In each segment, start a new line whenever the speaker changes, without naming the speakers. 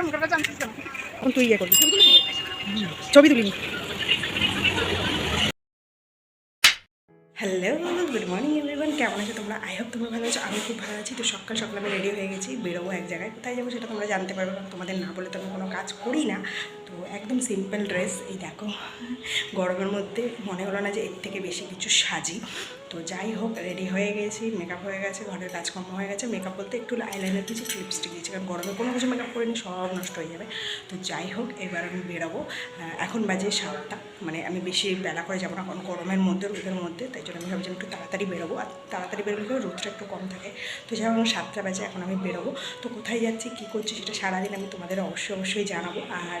এখন তুই ইয়ে করবি। ছবি তুলিনি। হ্যালো গুড মর্নিং এভরিওয়ান কেমন আছো তোমরা? আই হোপ তোমরা ভালো আছো। আমি খুব ভালো আছি। তো সকাল সকাল আমি রেডি হয়ে গেছি। বেরোবো এক জায়গায়। কোথায় যাব সেটা তোমরা জানতে পারবে কারণ তোমাদের না বলে তো আমি কোনো কাজ করি না। তো একদম সিম্পল ড্রেস এই দেখো গরমের মধ্যে মনে হলো না যে এর থেকে বেশি কিছু সাজি। তো যাই হোক রেডি হয়ে গেছি মেকআপ হয়ে গেছে ঘরের কাজকর্ম হয়ে গেছে। মেকআপ বলতে একটু আইলাইনার দিয়েছি লিপস্টিক দিয়েছি, কারণ গরমে কোনো কিছু মেকআপ করিনি, সব নষ্ট হয়ে যাবে। তো যাই হোক, এবার আমি বেরোবো। এখন বাজে সাতটা মানে আমি বেশি বেলা করে যাব না, কারণ গরমের মধ্যে, রোদের মধ্যে, তাই জন্য আমি ভাবছিলাম একটু তাড়াতাড়ি বেরোবো। আর তাড়াতাড়ি বেরোলে রোদটা একটু কম থাকে। তো যাই হোক সাতটা বাজে, এখন আমি বেরোবো। তো কোথায় যাচ্ছি, কী করছি, সেটা সারাদিন আমি তোমাদের অবশ্যই অবশ্যই জানাব। আর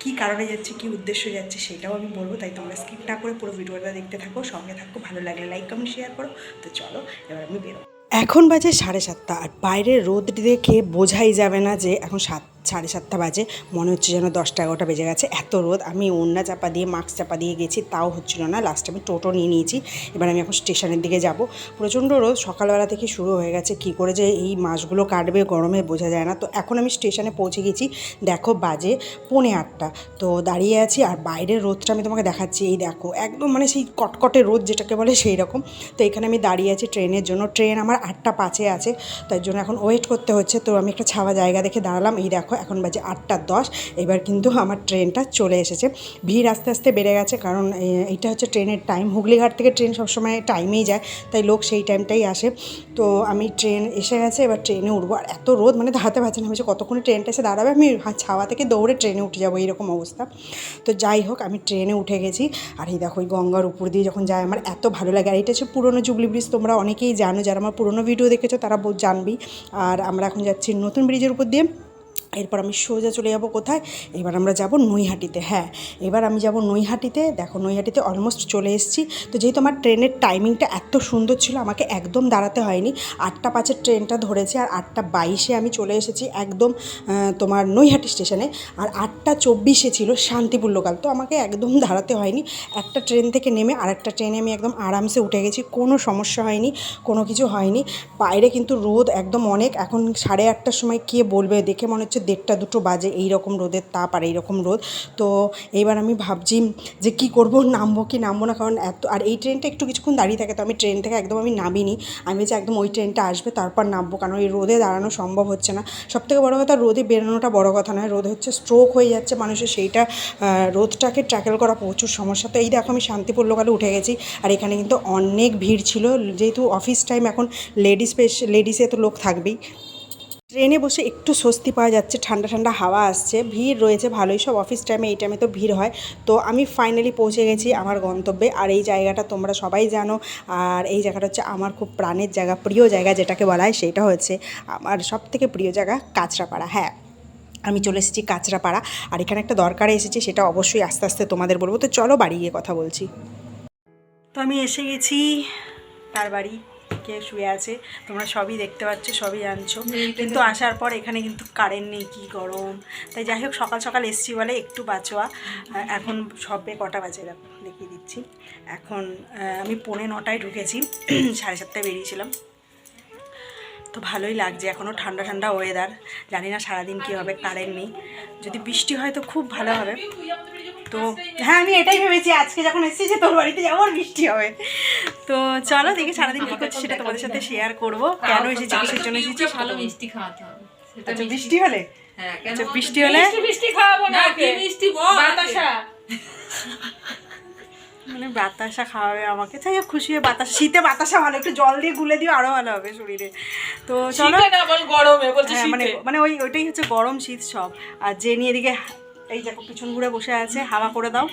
কী কারণে যাচ্ছি, কী উদ্দেশ্য যাচ্ছি, সেটাও আমি বলব। তাই তোমরা স্কিপ না করে পুরো ভিডিওটা দেখতে থাকো, সঙ্গে থাকো। ভালো লাগলে লাইক কমেন্ট শেয়ার করো। তো চলো, এবার আমি বেরো এখন বাজে সাড়ে সাতটা আর বাইরে রোদ দেখে বোঝাই যাবে না যে এখন সাত সাড়ে সাতটা বাজে। মনে হচ্ছে যেন দশটা এগারোটা বেজে গেছে। এত রোদ, আমি ওন্না চাপা দিয়ে, মাস্ক চাপা দিয়ে গেছি, তাও হচ্ছিল না। লাস্টে আমি টোটো নিয়ে নিয়েছি। এবার আমি এখন স্টেশনের দিকে যাব। প্রচণ্ড রোদ, সকালবেলা থেকে শুরু হয়ে গেছে। কী করে যে এই মাসগুলো কাটবে, গরমে বোঝা যায় না। তো এখন আমি স্টেশনে পৌঁছে গেছি। দেখো বাজে পৌনে আটটা। তো দাঁড়িয়ে আছি আর বাইরের রোদটা আমি তোমাকে দেখাচ্ছি। এই দেখো, একদম মানে সেই কটকটে রোদ যেটাকে বলে সেই রকম তো এখানে আমি দাঁড়িয়ে আছি ট্রেনের জন্য। ট্রেন আমার আটটা পাঁচে আছে। তাই জন্য এখন ওয়েট করতে হচ্ছে। তো আমি একটা ছাওয়া জায়গা দেখে দাঁড়ালাম। এই দেখো এখন বাজে আটটা দশ। এবার কিন্তু আমার ট্রেনটা চলে এসেছে। ভিড় আস্তে আস্তে বেড়ে গেছে কারণ, এ- এইটা হচ্ছে ট্রেনের টাইম। হুগলিঘাট থেকে ট্রেন সবসময় টাইমেই যায়, তাই লোক সেই টাইমটাই আসে। তো আমি ট্রেন এসে গেছে, এবার ট্রেনে উঠবো। আর এত রোদ মানে দাঁড়াতে পারছি না। হয়েছে কতক্ষণে ট্রেনটা এসে দাঁড়াবে? আমি ছাওয়া থেকে দৌড়ে ট্রেনে উঠে যাব, এইরকম অবস্থা। তো যাই হোক, আমি ট্রেনে উঠে গেছি। আর এই দেখো ওই গঙ্গার উপর দিয়ে যখন যায়, আমার এত ভালো লাগে। আর এটা হচ্ছে পুরনো জুবলি ব্রিজ, তোমরা অনেকেই জানো। যারা আমার পুরনো ভিডিও দেখেছ, তারা বহু জানবেই। আর আমরা এখন যাচ্ছি নতুন ব্রিজের উপর দিয়ে। এরপর আমি সোজা চলে যাব কোথায়? এবার আমরা যাব নৈহাটিতে। হ্যাঁ এবার আমি যাব নৈহাটিতে। দেখো, নৈহাটিতে অলমোস্ট চলে এসেছি। তো যেহেতু আমার ট্রেনের টাইমিংটা এত সুন্দর ছিল, আমাকে একদম দাঁড়াতে হয়নি। আটটা পাঁচের ট্রেনটা ধরেছে আর আটটা বাইশে আমি চলে এসেছি একদম তোমার নৈহাটি স্টেশনে। আর আটটা চব্বিশে ছিল শান্তিপুর লোকাল তো আমাকে একদম দাঁড়াতে হয়নি। একটা ট্রেন থেকে নেমে আর একটা ট্রেনে আমি একদম আরামসে উঠে গেছি। কোনো সমস্যা হয়নি, কোনো কিছু হয়নি। বাইরে কিন্তু রোদ একদম অনেক। এখন সাড়ে আটটার সময় কে বলবে? দেখে মনে হচ্ছে দেড়টা দুটো বাজে এই রকম রোদের তাপ আর এইরকম রোদ। তো এইবার আমি ভাবছি যে কি করব, নামবো কি নামবো না, কারণ এত, আর এই ট্রেনটা একটু কিছুক্ষণ দাঁড়িয়ে থাকে, তো আমি ট্রেন থেকে একদম আমি নামিনি। আমি যে একদম ওই ট্রেনটা আসবে, তারপর নামবো, কারণ এই রোদে দাঁড়ানো সম্ভব হচ্ছে না। সবথেকে বড় কথা, রোদে বেরোনোটা বড় কথা নয়, রোদ হচ্ছে স্ট্রোক হয়ে যাচ্ছে মানুষের, সেইটা রোদটাকে ট্র্যাকেল করা প্রচুর সমস্যা। তো এই দেখো আমি শান্তিপুর লোকালে উঠে গেছি, আর এখানে কিন্তু অনেক ভিড় ছিল, যেহেতু অফিস টাইম এখন লেডিস লেডিসে তো লোক থাকবেই। ট্রেনে বসে একটু স্বস্তি পাওয়া যাচ্ছে, ঠান্ডা ঠান্ডা হাওয়া আসছে, ভিড় রয়েছে ভালোই, সব অফিস টাইমে এই টাইমে তো ভিড় হয়। তো আমি ফাইনালি পৌঁছে গেছি আমার গন্তব্যে, আর এই জায়গাটা তোমরা সবাই জানো, আর এই জায়গাটা হচ্ছে আমার খুব প্রাণের জায়গা, প্রিয় জায়গা যেটাকে বলা হয় সেটা হচ্ছে আমার সব থেকে প্রিয় জায়গা কাঁচরাপাড়া। হ্যাঁ আমি চলে এসেছি কাঁচরাপাড়া, আর এখানে একটা দরকারে এসেছি, সেটা অবশ্যই আস্তে আস্তে তোমাদের বলব। তো চলো বাড়ি গিয়ে কথা বলছি। তো আমি এসে গেছি, তার বাড়ি। কে শুয়ে আছে। তোমরা সবই দেখতে পাচ্ছ সবই জানছো। কিন্তু আসার পর এখানে কিন্তু কারেন্ট নেই কি গরম। তাই যাই হোক সকাল সকাল এসছি বলে একটু বাঁচোয়া। এখন সবে কটা বাজে দেখো দেখিয়ে দিচ্ছি। এখন আমি পৌনে নটায় ঢুকেছি সাড়ে সাতটায় বেরিয়েছিলাম। তো ভালোই লাগছে এখনও ঠান্ডা ঠান্ডা ওয়েদার জানি না সারাদিন কী হবে কারেন্ট নেই। যদি বৃষ্টি হয় তো খুব ভালো হবে। তো হ্যাঁ আমি এটাই ভেবেছি আজকে যখন এসেছি যে তোর বাড়িতে যাব আর বৃষ্টি হবে। তো চলো দেখি সারাদিন কী করছি সেটা তোমাদের সাথে শেয়ার করব। কেন এসেছি কিসের জন্য এসেছি
ভালো। মিষ্টি খাওয়াতে হবে।
আচ্ছা বৃষ্টি হলে?
হ্যাঁ,
আচ্ছা বৃষ্টি হলে?
মিষ্টি মিষ্টি খাওয়াবো না কি মিষ্টি বল? বাতাসা।
মানে বাতাসা খাওয়াবে আমাকে। তাই হোক খুশি হয়ে বাতাসা শীতে বাতাসা ভালো একটু জল দিয়ে গুলে দিও আরও ভালো হবে শরীরে। তো চলো।
গরমে
হ্যাঁ মানে মানে ওই ওইটাই হচ্ছে গরম শীত সব। আর যে নিয়ে এদিকে এই দেখো পিছন ঘুরে বসে আছে হাওয়া করে দাও।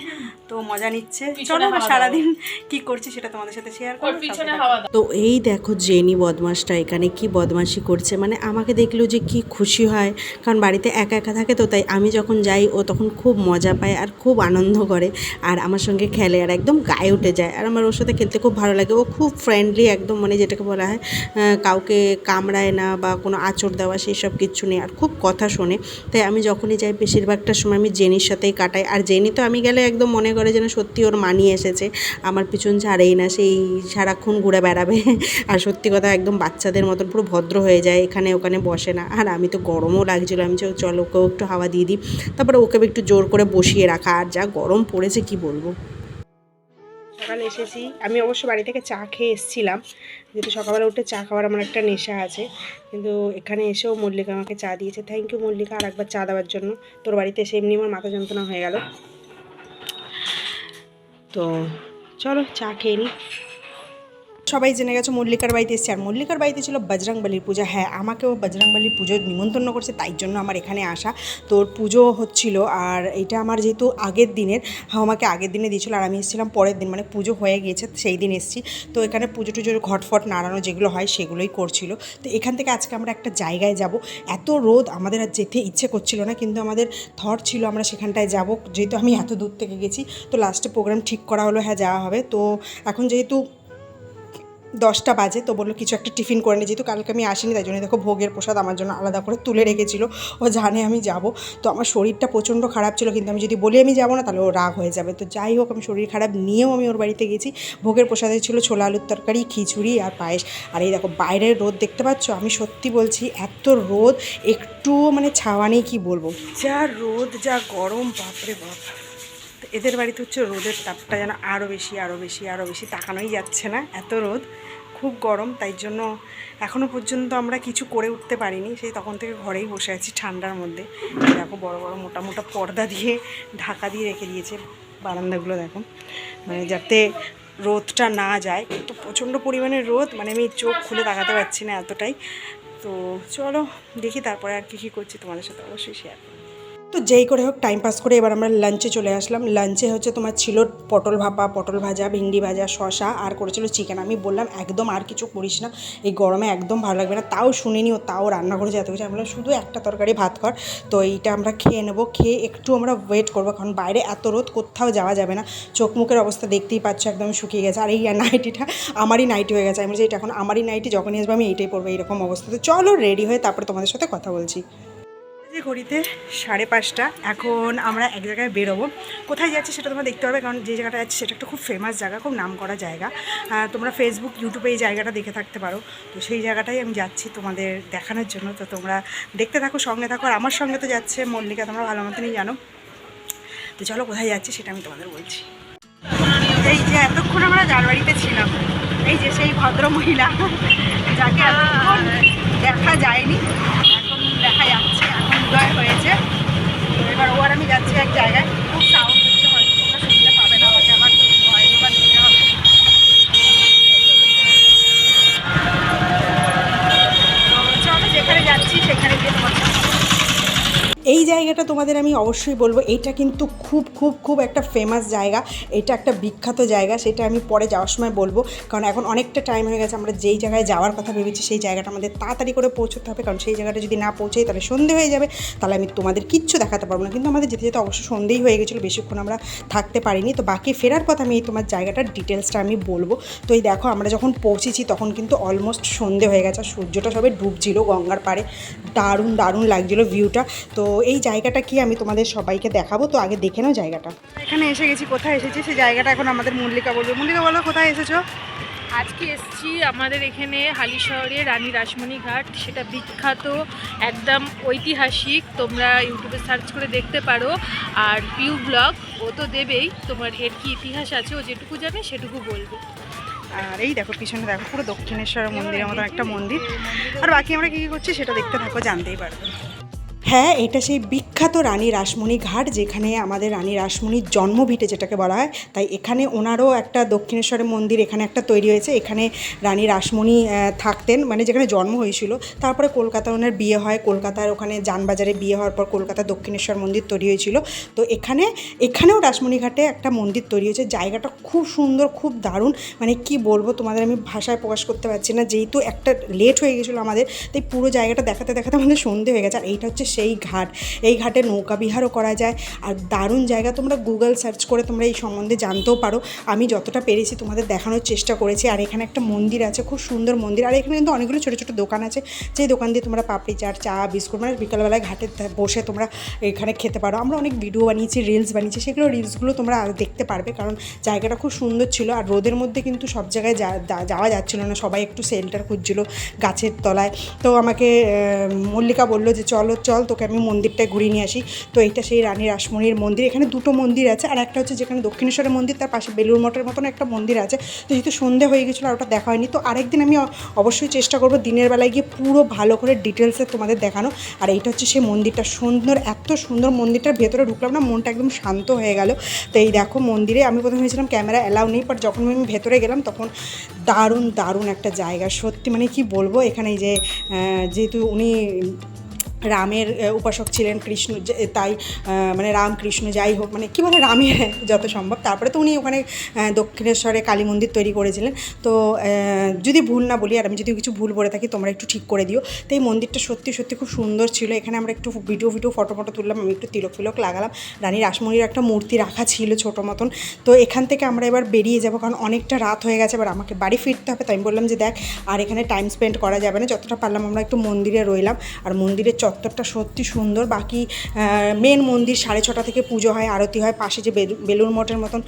তো মজা নিচ্ছে। চলো
হাওয়া
সারাদিন কি করছি সেটা তোমাদের সাথে শেয়ার করব
পিছনে হাওয়া
তো এই দেখো জেনি বদমাসটা এখানে কি বদমাশি করছে। মানে আমাকে দেখল যে কি খুশি হয় কারণ বাড়িতে একা একা থাকে তো তাই আমি যখন যাই ও তখন খুব মজা পায় আর খুব আনন্দ করে। আর আমার সঙ্গে খেলে আর একদম গায়ে উঠে যায়। আর আমার ওর সাথে খেলতে খুব ভালো লাগে। ও খুব ফ্রেন্ডলি একদম মানে যেটাকে বলা হয় কাউকে কামড়ায় না বা কোনো আঁচড় দেওয়া সেই সব কিচ্ছু নেই। আর খুব কথা শোনে। তাই আমি যখনই যাই বেশিরভাগটা সময় আমি আমি জেনির সাথেই কাটাই। আর জেনি তো আমি গেলে একদম মনে করে যেন সত্যি ওর মানিয়ে এসেছে। আমার পিছন ছাড়েই না, সেই সারাক্ষণ ঘুরে বেড়াবে। আর সত্যি কথা একদম বাচ্চাদের মতন পুরো ভদ্র হয়ে যায়, এখানে ওখানে বসে না। আর আমি তো গরমও লাগছিল। আমি চলো ওকেও একটু হাওয়া দিয়ে দিই। তারপরে ওকে একটু জোর করে বসিয়ে রাখা। আর যা গরম পড়েছে, কি বলব?
সকালে এসেছি। আমি অবশ্য বাড়ি থেকে চা খেয়ে এসেছিলাম। যেহেতু সকালবেলা উঠে চা খাওয়ার আমার একটা নেশা আছে। কিন্তু এখানে এসেও মল্লিকা আমাকে চা দিয়েছে। থ্যাংক ইউ মল্লিকা, আর একবার চা দেওয়ার জন্য। তোর বাড়িতে এসে এমনি আমার মাথা যন্ত্রণা হয়ে গেল। তো চলো চা খেয়ে নিই সবাই জেনে গেছো মল্লিকার বাড়িতে এসেছে। আর মল্লিকার বাড়িতে ছিল বজরংবলির পূজা। হ্যাঁ আমাকেও বজরংবলির পুজোর নিমন্ত্রণ করছে, তাই জন্য আমার এখানে আসা। তোর পুজো হচ্ছিল, আর এটা আমার যেহেতু আগের দিনের হ্যাঁ আমাকে আগের দিনে দিয়েছিল, আর আমি এসেছিলাম পরের দিন মানে পুজো হয়ে গিয়েছে, সেই দিন এসেছি। তো এখানে পুজো টুজোর ঘটফট নাড়ানো যেগুলো হয়, সেগুলোই করছিল। তো এখান থেকে আজকে আমরা একটা জায়গায় যাব। এত রোদ, আমাদের আর যেতে ইচ্ছে করছিল না, কিন্তু আমাদের থট ছিল, আমরা সেখানটায় যাব। যেহেতু আমি এত দূর থেকে গেছি, তো লাস্টে প্রোগ্রাম ঠিক করা হলো হ্যাঁ যাওয়া হবে। তো এখন যেহেতু দশটা বাজে তো বলল, কিছু একটা টিফিন করে নিই যেহেতু কালকে আমি আসিনি, তাই জন্য দেখো ভোগের প্রসাদ আমার জন্য আলাদা করে তুলে রেখেছিল। ও জানে আমি যাব। তো আমার শরীরটা প্রচণ্ড খারাপ ছিল, কিন্তু আমি যদি বলি আমি যাব না, তাহলে ও রাগ হয়ে যাবে। তো যাই হোক, আমি শরীর খারাপ নিয়েও আমি ওর বাড়িতে গেছি। ভোগের প্রসাদে ছিল ছোলা আলুর তরকারি, খিচুড়ি আর পায়েস। আর এই দেখো, বাইরের রোদ দেখতে পাচ্ছ? আমি সত্যি বলছি, এত রোদ, একটুও মানে ছাওয়া নেই, কী বলব? যা রোদ, যা গরম, বাপরে বাপ। এদের বাড়িতে হচ্ছে রোদের তাপটা যেন আরও বেশি আরও বেশি আরও বেশি তাকানোই যাচ্ছে না। এত রোদ, খুব গরম, তাই জন্য এখনও পর্যন্ত আমরা কিছু করে উঠতে পারিনি। সেই তখন থেকে ঘরেই বসে আছি ঠান্ডার মধ্যে। দেখো বড় বড়, মোটা মোটা পর্দা দিয়ে ঢাকা দিয়ে রেখে দিয়েছে বারান্দাগুলো, দেখো। মানে যাতে রোদটা না যায় তো প্রচণ্ড পরিমাণে রোদ মানে আমি চোখ খুলে তাকাতে পারছি না এতটাই। তো চলো দেখি তারপরে আর কী কী করছি তোমাদের সাথে অবশ্যই শেয়ার করব। তো যেই করে হোক টাইম পাস করে এবার আমরা লাঞ্চে চলে আসলাম। লাঞ্চে হচ্ছে তোমার ছিল পটল ভাপা, পটল ভাজা, ভেন্ডি ভাজা শশা আর করেছিল চিকেন আমি বললাম, একদম আর কিছু করিস না। এই গরমে একদম ভালো লাগবে না। তাও শুনিনি ও, তাও রান্না করেছে এত কিছু আমি বললাম, শুধু একটা তরকারি, ভাত কর। তো এইটা আমরা খেয়ে নেব। খেয়ে একটু আমরা ওয়েট করব, কারণ বাইরে এত রোদ, কোথাও যাওয়া যাবে না। চোখ মুখের অবস্থা দেখতেই পাচ্ছ, একদম শুকিয়ে গেছে। আর এই নাইটিটা আমারই নাইটি হয়ে গেছে। আমি বলছি, এটা এখন আমারই নাইটি যখনই আসবে আমি এইটাই পরবো। এইরকম অবস্থা। তো চলো রেডি হয়ে তারপরে তোমাদের সাথে কথা বলছি। ঘড়িতে সাড়ে পাঁচটা। এখন আমরা এক জায়গায় বেরোবো। কোথায় যাচ্ছি সেটা তোমরা দেখতে পাবে কারণ যে জায়গাটা যাচ্ছি সেটা একটা খুব ফেমাস জায়গা, খুব নাম করা জায়গা তোমরা ফেসবুক ইউটিউবে এই জায়গাটা দেখে থাকতে পারো। তো সেই জায়গাটাই আমি যাচ্ছি তোমাদের দেখানোর জন্য। তো তোমরা দেখতে থাকো, সঙ্গে থাকো, আর আমার সঙ্গে তো যাচ্ছে মল্লিকা, তোমরা ভালো মতনই জানো। তো চলো কোথায় যাচ্ছি সেটা আমি তোমাদের বলছি। এই যে এতক্ষণ আমরা জানুয়ারিতে ছিলাম, এই যে সেই ভদ্র মহিলা, যাকে দেখা যায়নি, এখন দেখা যাচ্ছে। উদয় হয়েছে। এবার ও আর আমি যাচ্ছি এক জায়গায়। খুব সাউন্ড হচ্ছে হয়তো, তোমরা পাবে না আমাকে, আমার ভয়েস ওভার দিতে হবে যেখানে যাচ্ছি সেখানে গিয়ে তোমার এই জায়গাটা তোমাদের আমি অবশ্যই বলব। এইটা কিন্তু খুব খুব খুব একটা ফেমাস জায়গা। এটা একটা বিখ্যাত জায়গা, সেটা আমি পরে যাওয়ার সময় বলব। কারণ এখন অনেকটা টাইম হয়ে গেছে, আমরা যেই জায়গায় যাওয়ার কথা ভেবেছি, সেই জায়গাটা আমাদের তাড়াতাড়ি করে পৌঁছতে হবে। কারণ সেই জায়গাটা যদি না পৌঁছাই, তাহলে সন্ধে হয়ে যাবে। তাহলে আমি তোমাদের কিচ্ছু দেখাতে পারব না। কিন্তু আমাদের যেতে যেতে অবশ্য সন্ধেই হয়ে গেছিল, বেশিক্ষণ আমরা থাকতে পারিনি। তো বাকি ফেরার পথ আমি এই তোমার জায়গাটার ডিটেলসটা আমি বলব। তো এই দেখো, আমরা যখন পৌঁছেছি, তখন কিন্তু অলমোস্ট সন্ধে হয়ে গেছে। আর সূর্যটা সবে ডুবছিল গঙ্গার পাড়ে। দারুণ দারুণ লাগছিল ভিউটা তো এই জায়গাটা কি আমি তোমাদের সবাইকে দেখাবো? তো আগে দেখে নাও জায়গাটা। এখানে এসে গেছি কোথায় এসেছি? সেই জায়গাটা এখন আমাদের মল্লিকা বলবে। মল্লিকা বলো কোথায় এসেছ?
আজকে এসেছি আমাদের এখানে হালি শহরে রানী রাসমণি ঘাট। সেটা বিখ্যাত একদম ঐতিহাসিক। তোমরা ইউটিউবে সার্চ করে দেখতে পারো। আর পিউ ব্লগ ও তো দেবেই। তোমার এর কি ইতিহাস আছে ও যেটুকু জানে সেটুকু বলবে।
আর এই দেখো পিছনে দেখো পুরো দক্ষিণেশ্বর মন্দিরের মতো একটা মন্দির। আর বাকি আমরা কী কী করছি সেটা দেখতে থাকো জানতেই পারবে। হ্যাঁ এটা সেই বিখ্যাত রানী রাসমণি ঘাট, যেখানে আমাদের রানী রাসমণির জন্মভিটে যেটাকে বলা হয়। তাই এখানে ওনারও একটা দক্ষিণেশ্বরের মন্দির এখানে একটা তৈরি হয়েছে। এখানে রানী রাসমণি থাকতেন মানে যেখানে জন্ম হয়েছিল। তারপরে কলকাতা ওনার বিয়ে হয়। কলকাতার ওখানে যানবাজারে বিয়ে হওয়ার পর কলকাতা দক্ষিণেশ্বর মন্দির তৈরি হয়েছিল। তো এখানে, এখানেও রাসমণি ঘাটে একটা মন্দির তৈরি হয়েছে। জায়গাটা খুব সুন্দর, খুব দারুণ। মানে কি বলব, তোমাদের আমি ভাষায় প্রকাশ করতে পারছি না। যেহেতু একটা লেট হয়ে গেছিল আমাদের, তাই পুরো জায়গাটা দেখাতে দেখাতে আমাদের সন্ধে হয়ে গেছে। আর এইটা হচ্ছে সেই ঘাট। এই ঘাটে নৌকা বিহারও করা যায়। আর দারুণ জায়গা। তোমরা গুগল সার্চ করে তোমরা এই সম্বন্ধে জানতেও পারো। আমি যতটা পেরেছি তোমাদের দেখানোর চেষ্টা করেছি। আর এখানে একটা মন্দির আছে, খুব সুন্দর মন্দির। আর এখানে কিন্তু অনেকগুলো ছোটো ছোটো দোকান আছে। যেই দোকান দিয়ে তোমরা পাপড়ি, চাট, চা, বিস্কুট মানে বিকালবেলায় ঘাটে বসে তোমরা এখানে খেতে পারো। আমরা অনেক ভিডিও বানিয়েছি রিলস বানিয়েছি। সেগুলো রিলসগুলো তোমরা দেখতে পারবে। কারণ জায়গাটা খুব সুন্দর ছিল। আর রোদের মধ্যে কিন্তু সব জায়গায় যাওয়া যাচ্ছিল না। সবাই একটু শেল্টার খুঁজছিল গাছের তলায়। তো আমাকে মল্লিকা বলল যে, চলো, চল তোকে আমি মন্দিরটায় ঘুরিয়ে নিয়ে আসি। তো এইটা সেই রানী রাসমণির মন্দির। এখানে দুটো মন্দির আছে আর একটা হচ্ছে যেখানে দক্ষিণেশ্বরের মন্দির, তার পাশে বেলুর মঠের মতন একটা মন্দির আছে। তো যেহেতু সন্ধে হয়ে গেছিল আর ওটা দেখা হয়নি, তো আরেকদিন আমি অবশ্যই চেষ্টা করব দিনের বেলায় গিয়ে পুরো ভালো করে ডিটেলসে তোমাদের দেখানো। আর এইটা হচ্ছে সেই মন্দিরটা। সুন্দর, এত সুন্দর মন্দিরটার ভেতরে ঢুকলাম না, মনটা একদম শান্ত হয়ে গেল। তো এই দেখো মন্দিরে আমি প্রথমে ভেবেছিলাম ক্যামেরা অ্যালাউ নেই বাট যখন আমি ভেতরে গেলাম তখন দারুণ দারুণ একটা জায়গা। সত্যি মানে কি বলব, এখানে যে যেহেতু উনি রামের উপাসক ছিলেন কৃষ্ণ তাই মানে রাম কৃষ্ণ যাই হোক মানে কী বলে রামের যত সম্ভব। তারপরে তো উনি ওখানে দক্ষিণেশ্বরে কালী মন্দির তৈরি করেছিলেন। তো যদি ভুল না বলি, আর আমি যদি কিছু ভুল বলে থাকি, তোমরা একটু ঠিক করে দিও। তো এই মন্দিরটা সত্যি সত্যি খুব সুন্দর ছিল। এখানে আমরা একটু ভিডিও ভিডিও, ফটো ফটো তুললাম, আমি একটু তিলক, ফিলক লাগালাম। রানী রাসমণির একটা মূর্তি রাখা ছিল ছোটো মতন। তো এখান থেকে আমরা এবার বেরিয়ে যাব, কারণ অনেকটা রাত হয়ে গেছে। এবার আমাকে বাড়ি ফিরতে হবে, তাই আমি বললাম যে দেখ, আর এখানে টাইম স্পেন্ড করা যাবে না। যতটা পারলাম আমরা একটু মন্দিরে রইলাম। আর মন্দিরের চত্বরটা সত্যি সুন্দর। বাকি মেন মন্দির সাড়ে ছটা থেকে পুজো হয়, আরতি হয়, পাশে যে বেলু- বেলুর মঠের মতন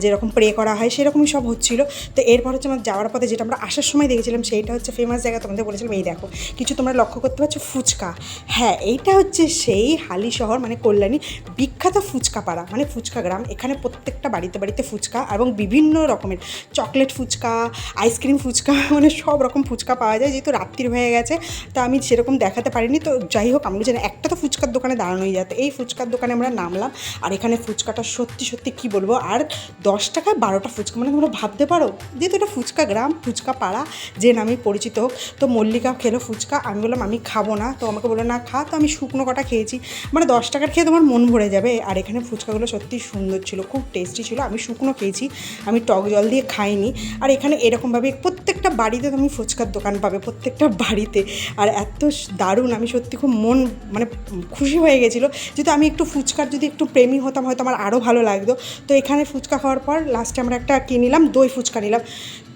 যেরকম প্রে করা হয়, সেরকমই সব হচ্ছিল। তো এরপর হচ্ছে আমার যাওয়ার পথে যেটা আমরা আসার সময় দেখেছিলাম, সেইটা হচ্ছে ফেমাস জায়গা, তোমাদের বলেছিলাম, এই দেখো। কিছু তোমরা লক্ষ্য করতে পারছ, ফুচকা। হ্যাঁ এইটা হচ্ছে সেই হালি শহর মানে কল্যাণী, বিখ্যাত ফুচকা পাড়া মানে ফুচকা গ্রাম, এখানে প্রত্যেকটা বাড়িতে বাড়িতে ফুচকা এবং বিভিন্ন রকমের চকলেট ফুচকা আইসক্রিম ফুচকা মানে সব রকম ফুচকা পাওয়া যায়, যেহেতু রাত্রির হয়ে গেছে, তা আমি সেরকম দেখাতে পারিনি। তো যাই হোক আমি জানি একটা তো ফুচকার দোকানে দাঁড়ানোই যাতে এই ফুচকার দোকানে আমরা নামলাম, আর এখানে ফুচকাটা সত্যি সত্যি কি বলব? আর দশ টাকায় বারোটা ফুচকা মানে তোমরা ভাবতে পারো, যেহেতু এটা ফুচকা গ্রাম, ফুচকা পাড়া, যে নামে পরিচিত হোক। তো মল্লিকা খেলো ফুচকা, আমি বললাম, আমি খাব না। তো আমাকে বলল, না, খা। তো আমি শুকনো কটা খেয়েছি। মানে দশ টাকার খেয়ে তোমার মন ভরে যাবে। আর এখানে ফুচকাগুলো সত্যি সুন্দর ছিল, খুব টেস্টি ছিল। আমি শুকনো খেয়েছি, আমি টক জল দিয়ে খাইনি। আর এখানে এরকমভাবে প্রত্যেকটা বাড়িতে তুমি ফুচকার দোকান পাবে, প্রত্যেকটা বাড়িতে। আর এত দারুণ, আমি সত্যি খুব মন মানে খুশি হয়ে গেছিল। যেহেতু আমি একটু ফুচকার যদি একটু প্রেমী হতাম, হয়তো আমার আরও ভালো লাগতো। তো এখানে ফুচকা খাওয়ার পর লাস্টে আমরা একটা কিনিলাম নিলাম? দই ফুচকা নিলাম।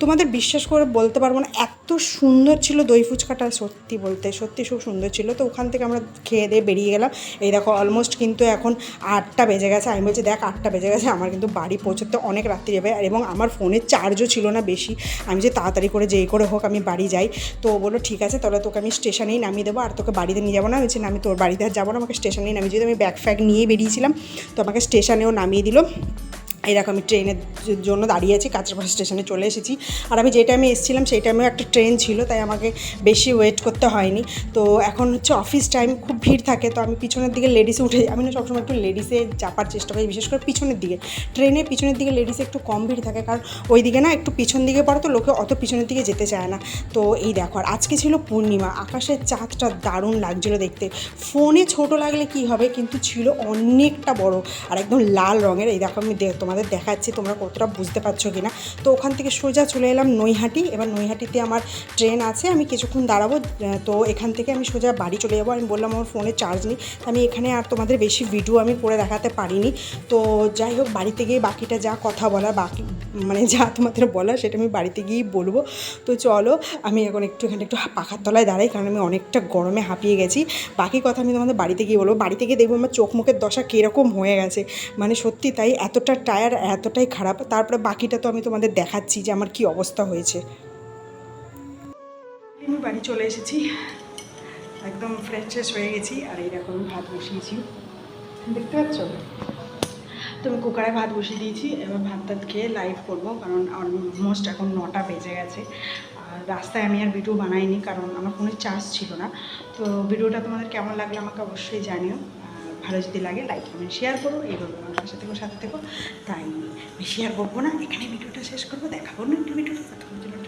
তোমাদের বিশ্বাস করে বলতে পারব না, এত সুন্দর ছিল দই ফুচকাটা, সত্যি বলতে, সত্যি খুব সুন্দর ছিল। তো ওখান থেকে আমরা খেয়ে দিয়ে বেরিয়ে গেলাম। এই দেখো অলমোস্ট কিন্তু এখন আটটা বেজে গেছে। আমি বলছি, দেখ, আটটা বেজে গেছে, আমার কিন্তু বাড়ি পৌঁছতে অনেক রাত্রি যাবে এবং আমার ফোনের চার্জও ছিল না বেশি। আমি যে তাড়াতাড়ি করে যেই করে হোক, আমি বাড়ি যাই। তো বলল, ঠিক আছে, তাহলে তোকে আমি স্টেশনেই নামিয়ে দেবো, আর তোকে বাড়িতে নিয়ে যাব না। আমি আমি তোর বাড়িতে আর যাব না, আমাকে স্টেশনেই নামিয়ে যেহেতু আমি ব্যাগ ফ্যাগ নিয়ে বেরিয়েছিলাম। তো আমাকে স্টেশনেও নামিয়ে দিল। এই দেখো, আমি ট্রেনের জন্য দাঁড়িয়ে আছি কাঁচরাপাড়া স্টেশনে চলে এসেছি। আর আমি যে টাইমে এসেছিলাম, সেই টাইমেও একটা ট্রেন ছিল, তাই আমাকে বেশি ওয়েট করতে হয়নি। তো এখন হচ্ছে অফিস টাইম খুব ভিড় থাকে, তো আমি পিছনের দিকে লেডিসে উঠে আমি না সবসময় একটু লেডিসে চাপার চেষ্টা করি, বিশেষ করে পিছনের দিকে। ট্রেনের পিছনের দিকে লেডিসে একটু কম ভিড় থাকে, কারণ ওই দিকে না একটু পিছন দিকে পড়ে, তো লোকে অত পিছনের দিকে যেতে চায় না। তো এই দেখো, আর আজকে ছিল পূর্ণিমা, আকাশের চাঁদটা দারুণ লাগছিল দেখতে। ফোনে ছোট লাগলে কি হবে, কিন্তু ছিল অনেকটা বড়, আর একদম লাল রঙের। এই দেখো, আমি দে- তোমাদের দেখাচ্ছি তোমরা কতটা বুঝতে পারছ কি না তো ওখান থেকে সোজা চলে এলাম নৈহাটি। এবার নৈহাটিতে আমার ট্রেন আছে, আমি কিছুক্ষণ দাঁড়াবো। তো এখান থেকে আমি সোজা বাড়ি চলে যাব। আমি বললাম আমার ফোনে চার্জ নেই আমি এখানে আর তোমাদের বেশি ভিডিও আমি করে দেখাতে পারিনি। তো যাই হোক, বাড়িতে গিয়ে বাকিটা যা কথা বলার বাকি মানে যা তোমাদের বলার সেটা আমি বাড়িতে গিয়েই বলব। তো চলো, আমি এখন একটু এখানে একটু পাখার তলায় দাঁড়াই, কারণ আমি অনেকটা গরমে হাঁপিয়ে গেছি। বাকি কথা আমি তোমাদের বাড়িতে গিয়ে বলব। বাড়িতে গিয়ে দেখব আমার চোখ মুখের দশা কীরকম হয়ে গেছে। মানে সত্যি তাই, এতটা টায়ার এতটাই খারাপ, তারপরে বাকিটা তো আমি তোমাদের দেখাচ্ছি যে আমার কি অবস্থা হয়েছে। আমি বাড়ি চলে এসেছি, একদম ফ্রেশ ফ্রেশ হয়ে গেছি, আর এইরকম ভাত বসিয়েছি। দেখতে পাচ্ছ? তো আমি কুকারে ভাত বসিয়ে দিয়েছি, এবার ভাত টাত খেয়ে লাইভ করব, কারণ অলমোস্ট এখন নটা বেজে গেছে। আর রাস্তায় আমি আর ভিডিও বানাইনি, কারণ আমার ফোনে চার্জ ছিল না। তো ভিডিওটা তোমাদের কেমন লাগল আমাকে অবশ্যই জানিও। ভালো যদি লাগে লাইক কমেন্ট শেয়ার করো। এইভাবে আমার সাথে সাথে থেকো। তাই শেয়ার করব না। এখানে ভিডিওটা শেষ করব। দেখাবো না একটু ভিডিওটা